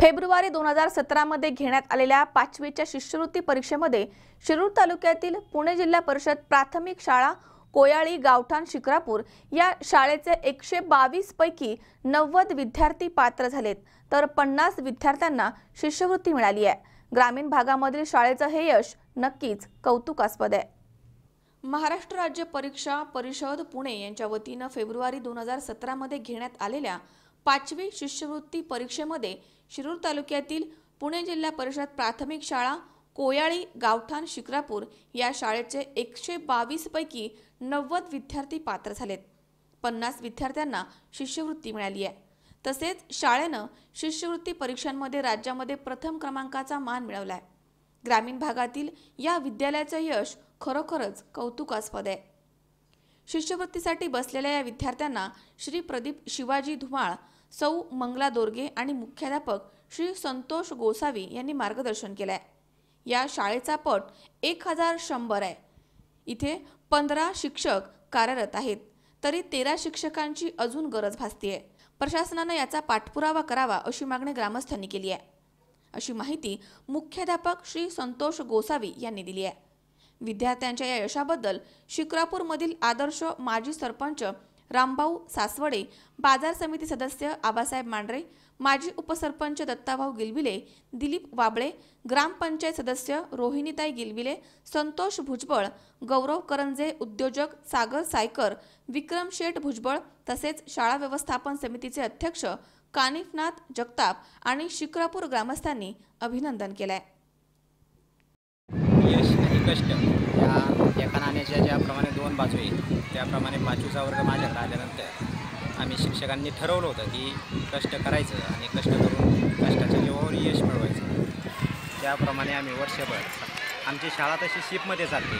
February दोन हजार सतरामध्ये घेण्यात आलेल्या पाचवीच्या शिष्यवृत्ती परीक्षेमध्ये शिरूर तालुक्यातील पुणे जिल्हा परिषद प्राथमिक शाळा कोयाळी गावठाण शिक्रापूर या शाळेचे एकशे बावीस पैकी नव्वद विद्यार्थी पात्र झालेत. तर पन्नास विद्यार्थ्यांना शिष्यवृत्ती मिळाली आहे. ग्रामीण भागामधील शाळेचं हे यश नक्कीच कौतुकास्पद आहे. महाराष्ट्र राज्य परीक्षा परिषद पुणे यांच्या वतीनं फेब्रुवारी दोन हजार सतरामध्ये घेण्यात आलेल्या पाचवी शिष्यवृत्ती परीक्षेमध्ये शिरूर तालुक्यातील पुणे जिल्हा परिषद प्राथमिक शाळा कोयाळी गावठाण शिक्रापूर या शाळेचे एकशे बावीसपैकी नव्वद विद्यार्थी पात्र झालेत. पन्नास विद्यार्थ्यांना शिष्यवृत्ती मिळाली आहे. तसेच शाळेनं शिष्यवृत्ती परीक्षांमध्ये राज्यामध्ये प्रथम क्रमांकाचा मान मिळवला आहे ग्रामीण भागातील या विद्यालयाचं यश खरोखरच कौतुकास्पद आहे. शिष्यवृत्तीसाठी बसलेल्या या विद्यार्थ्यांना श्री प्रदीप शिवाजी धुमाळ सौ मंगला दोरगे आणि मुख्याध्यापक श्री संतोष गोसावी यांनी मार्गदर्शन केलं आहे या शाळेचा पट एक हजार शंभर आहे. इथे पंधरा शिक्षक कार्यरत आहेत. तरी तेरा शिक्षकांची अजून गरज भासतीये. प्रशासनानं याचा पाठपुरावा करावा अशी मागणी ग्रामस्थांनी केली आहे. अशी माहिती मुख्याध्यापक श्री संतोष गोसावी यांनी दिली आहे. विद्यार्थ्यांच्या या यशाबद्दल शिक्रापूरमधील आदर्श माजी सरपंच रामभाऊ सासवडे बाजार समिती सदस्य आबासाहेब मांढरे माजी उपसरपंच दत्ताभाऊ गिलबिले दिलीप वाबळे ग्रामपंचायत सदस्य रोहिणीताई गिलबिले संतोष भुजबळ गौरव करंजे उद्योजक सागर सायकर विक्रम शेठ भुजबळ तसेच शाळा व्यवस्थापन समितीचे अध्यक्ष कानिफनाथ जगताप आणि शिक्रापूर ग्रामस्थांनी अभिनंदन केलंय. यश कष्ट या दोन बाजू आहेत त्याप्रमाणे पाचवीचा वर्ग माझ्याकडे आल्यानंतर आम्ही शिक्षकांनी ठरवलं होतं की कष्ट करायचं आणि कष्ट करून कष्टाच्या जीवावर यश मिळवायचं. त्याप्रमाणे आम्ही वर्षभर आमची शाळा तशी शिपमध्ये चालते.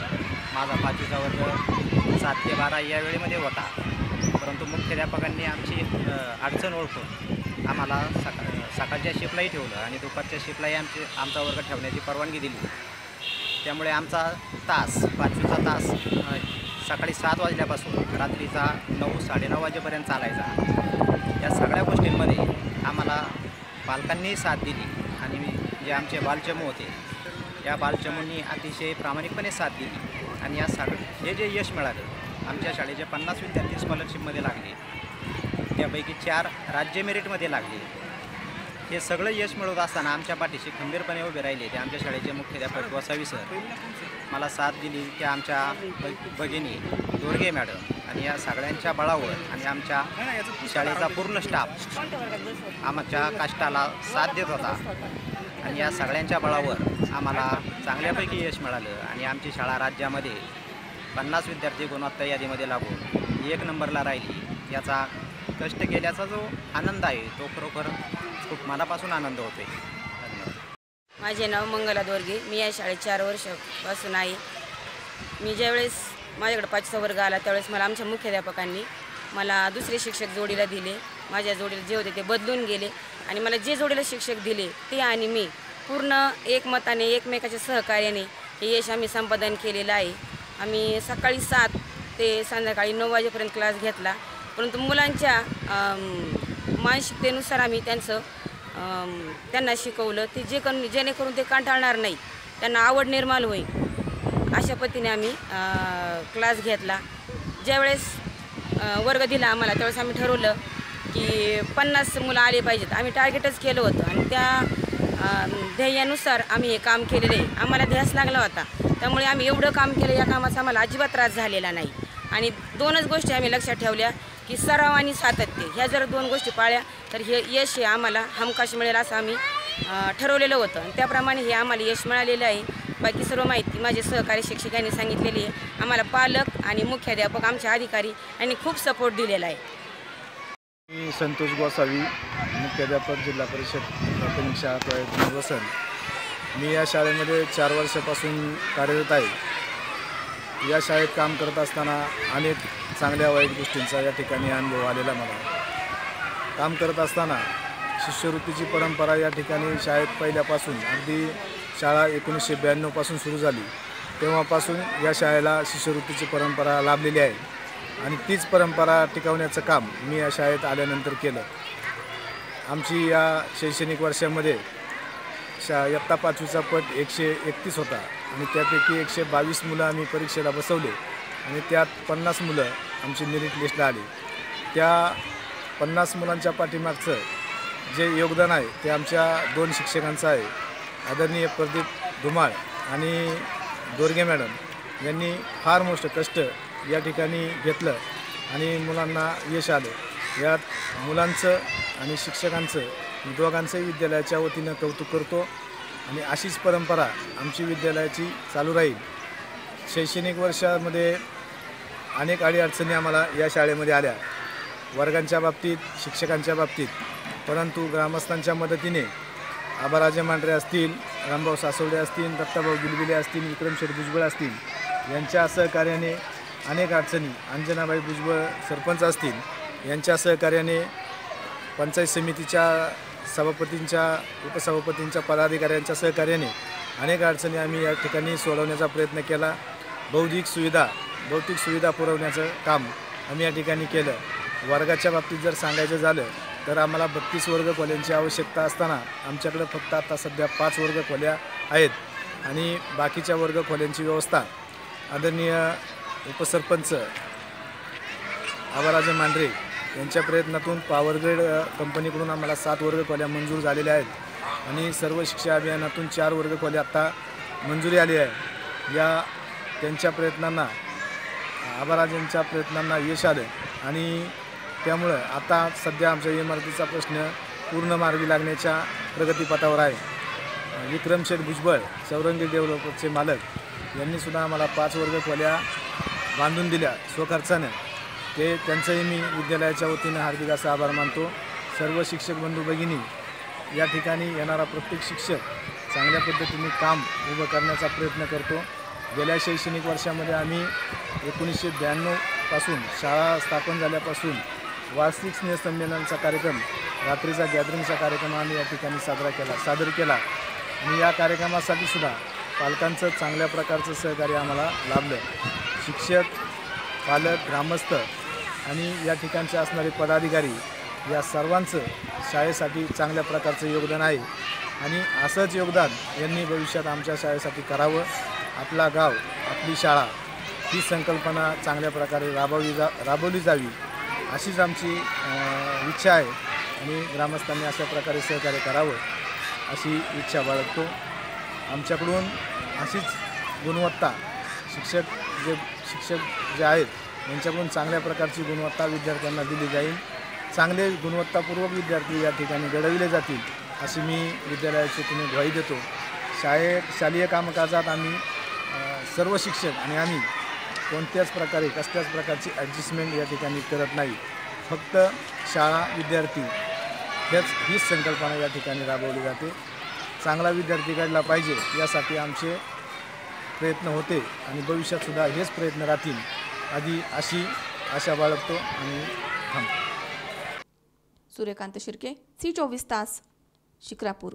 माझा पाचवीचा वर्ग सात ते बारा या वेळेमध्ये होता. परंतु मुख्याध्यापकांनी आमची अडचण ओळखून आम्हाला सका सकाळच्या शिपलाही ठेवलं आणि दुपारच्या शिपलाही आमची आमचा वर्ग ठेवण्याची परवानगी दिली. त्यामुळे आमचा तास पाचवीचा तास सकाळी सात वाजल्यापासून रात्रीचा नऊ साडेनऊ वाजेपर्यंत चालायचा. या सगळ्या गोष्टींमध्ये आम्हाला पालकांनीही साथ दिली आणि जे आमचे बालचमू होते या बालचमूंनी अतिशय प्रामाणिकपणे साथ दिली आणि या सग हे जे यश मिळाले आमच्या शाळेचे पन्नास विद्यार्थी स्कॉलरशिपमध्ये लागले. त्यापैकी चार राज्य मेरिटमध्ये लागले. हे सगळं यश मिळवत असताना आमच्या पाठीशी खंबीरपणे उभे राहिले ते आमच्या शाळेचे मुख्याध्यापक वसावी सर. मला साथ दिली त्या आमच्या भगिनी दुर्गे मॅडम आणि या सगळ्यांच्या बळावर आणि आमच्या शाळेचा पूर्ण स्टाफ आमच्या कष्टाला साथ देत होता. आणि या सगळ्यांच्या बळावर आम्हाला चांगल्यापैकी यश मिळालं आणि आमची शाळा राज्यामध्ये पन्नास विद्यार्थी गुणवत्ता यादीमध्ये लागून एक नंबरला राहिली. याचा कष्ट केल्याचा जो आनंद आहे तो खरोखर खूप मनापासून आनंद होतो आहे धन्यवाद. माझे नाव मंगला दोरगे. मी या शाळेत चार वर्षापासून आहे. मी ज्यावेळेस माझ्याकडे पाचचा वर्ग आला त्यावेळेस मला आमच्या मुख्याध्यापकांनी मला दुसरे शिक्षक जोडीला दिले. माझ्या जोडीला जे होते ते बदलून गेले आणि मला जे जोडीला शिक्षक दिले ते आणि मी पूर्ण एकमताने एकमेकाच्या सहकार्याने हे यश आम्ही संपादन केलेलं आहे. आम्ही सकाळी सात ते संध्याकाळी नऊ वाजेपर्यंत क्लास घेतला. परंतु मुलांच्या मानसिकतेनुसार आम्ही त्यांचं त्यांना शिकवलं ते जे करून जेणेकरून ते कंटाळणार नाही त्यांना आवड निर्माण होईल. अशा पद्धतीने आम्ही क्लास घेतला. ज्यावेळेस वर्ग दिला आम्हाला त्यावेळेस आम्ही ठरवलं की पन्नास मुलं आले पाहिजेत. आम्ही टार्गेटच केलं होतं आणि त्या ध्येयानुसार आम्ही हे काम केलेलं आहे. आम्हाला ध्यास लागला होता. त्यामुळे आम्ही एवढं काम केलं या कामाचा आम्हाला अजिबात त्रास झालेला नाही. आणि दोनच गोष्टी आम्ही लक्षात ठेवल्या. की सराव आणि सातत्य ह्या जर दोन गोष्टी पाळल्या तर हे यश हे आम्हाला हमखास मिळेल असं आम्ही ठरवलेलं होतं. आणि त्याप्रमाणे हे आम्हाला यश मिळालेलं आहे. बाकी सर्व माहिती माझे सहकारी शिक्षकांनी सांगितलेली आहे. आम्हाला पालक आणि मुख्याध्यापक आमचे अधिकारी यांनी खूप सपोर्ट दिलेला आहे. मी संतोष गोसावी मुख्याध्यापक जिल्हा परिषद प्राथमिक शाळा प्रयत्न वसन मी या शाळेमध्ये चार वर्षापासून कार्यरत आहे. या शाळेत काम करत असताना अनेक चांगल्या वाईट गोष्टींचा या ठिकाणी अनुभव आलेला मला काम करत असताना शिष्यवृत्तीची परंपरा या ठिकाणी शाळेत पहिल्यापासून अगदी शाळा एकोणीसशे ब्याण्णवपासून सुरू झाली तेव्हापासून या शाळेला शिष्यवृत्तीची परंपरा लाभलेली आहे. आणि तीच परंपरा टिकवण्याचं काम मी या शाळेत आल्यानंतर केलं. आमची या शैक्षणिक वर्षामध्ये शा इयत्ता पाचवीचा पट एकशे एकतीस होता. आणि त्यापैकी एकशे बावीस मुलं आम्ही परीक्षेला बसवले. आणि त्यात पन्नास मुलं आमची मेरिट लिस्टला आली. त्या पन्नास मुलांच्या पाठीमागचं जे योगदान आहे ते आमच्या दोन शिक्षकांचं आहे. आदरणीय प्रदीप धुमाळ आणि दोरगे मॅडम यांनी फार मोठं कष्ट या ठिकाणी घेतलं आणि मुलांना यश आलं. यात मुलांचं आणि शिक्षकांचं मी दोघांचंही विद्यालयाच्या वतीनं कौतुक करतो. आणि अशीच परंपरा आमची विद्यालयाची चालू राहील. शैक्षणिक वर्षामध्ये अनेक अडीअडचणी आम्हाला या शाळेमध्ये आल्या. वर्गांच्या बाबतीत शिक्षकांच्या बाबतीत. परंतु ग्रामस्थांच्या मदतीने आबाराजे मांढरे असतील रामभाऊ सासवडे असतील दत्ताभाऊ गिलबिले असतील विक्रमशेठ भुजबळ असतील यांच्या सहकार्याने अनेक अडचणी अंजनाबाई भुजबळ सरपंच असतील यांच्या सहकार्याने पंचायत समितीच्या सभापतींच्या उपसभापतींच्या पदाधिकाऱ्यांच्या सहकार्याने अनेक अडचणी आम्ही या ठिकाणी सोडवण्याचा प्रयत्न केला. बौद्धिक सुविधा भौतिक सुविधा पुरवण्याचं काम आम्ही या ठिकाणी केलं. वर्गाच्या बाबतीत जर सांगायचं झालं तर आम्हाला बत्तीस वर्ग खोल्यांची आवश्यकता असताना आमच्याकडे फक्त आता सध्या पाच वर्ग खोल्या आहेत आणि बाकीच्या वर्ग खोल्यांची व्यवस्था आदरणीय उपसरपंच आबाराजे मांढरे यांच्या प्रयत्नातून पॉवर ग्रेड कंपनीकडून आम्हाला सात वर्ग खोल्या मंजूर झालेल्या आहेत. आणि सर्व शिक्षा अभियानातून चार वर्ग खोल्या आत्ता मंजुरी आली आहे. या त्यांच्या प्रयत्नांना आभाराजांच्या प्रयत्नांना यश आलं आणि त्यामुळं आता सध्या आमच्या इमारतीचा प्रश्न पूर्ण मार्गी लागण्याच्या प्रगतीपथावर आहे. विक्रमशेठ भुजबळ चौरंगी डेव्हलपरचे मालक यांनीसुद्धा आम्हाला पाच वर्ग खोल्या बांधून दिल्या स्वखर्चानं. ते त्यांचंही मी विद्यालयाच्या वतीनं हार्दिक असा आभार मानतो. सर्व शिक्षक बंधू भगिनी या ठिकाणी येणारा प्रत्येक शिक्षक चांगल्या पद्धतीने काम उभं करण्याचा प्रयत्न करतो. गेल्या शैक्षणिक वर्षामध्ये आम्ही एकोणीसशे ब्याण्णवपासून शाळा स्थापन झाल्यापासून वार्षिक स्नेहसंमेलनाचा कार्यक्रम रात्रीचा गॅदरिंगचा कार्यक्रम आम्ही या ठिकाणी साजरा केला सादर केला. आणि या कार्यक्रमासाठी सुद्धा पालकांचं चांगल्या प्रकारचं सहकार्य आम्हाला लाभलं. शिक्षक पालक ग्रामस्थ आणि या ठिकाणचे असणारे पदाधिकारी या सर्वांचं शाळेसाठी चांगल्या प्रकारचं योगदान आहे. आणि असंच योगदान यांनी भविष्यात आमच्या शाळेसाठी करावं. आपला गाव आपली शाळा ही संकल्पना चांगल्या प्रकारे राबवली जा राबवली जावी अशीच आमची इच्छा आहे. आणि ग्रामस्थांनी अशा प्रकारे सहकार्य करावं अशी इच्छा बाळगतो. आमच्याकडून अशीच गुणवत्ता शिक्षक जे शिक्षक जे आहेत यांच्याकडून चांगल्या प्रकारची गुणवत्ता विद्यार्थ्यांना दिली जाईल. चांगले गुणवत्तापूर्वक विद्यार्थी या ठिकाणी घडविले जातील अशी मी विद्यालयाची तुम्ही ग्वाही देतो. शाळेत शालेय कामकाजात आम्ही सर्व शिक्षक आणि आम्ही कोणत्याच प्रकारे कसल्याच प्रकारची ॲडजस्टमेंट या ठिकाणी करत नाही. फक्त शाळा विद्यार्थी हेच हीच संकल्पना या ठिकाणी राबवली जाते. चांगला विद्यार्थी घडला पाहिजे यासाठी आमचे प्रयत्न होते आणि भविष्यातसुद्धा हेच प्रयत्न राहतील. आधी अशी आशा बाळगतो आणि थांबतो. सूर्यकांत शिर्के सी चोवीस तास शिक्रापूर.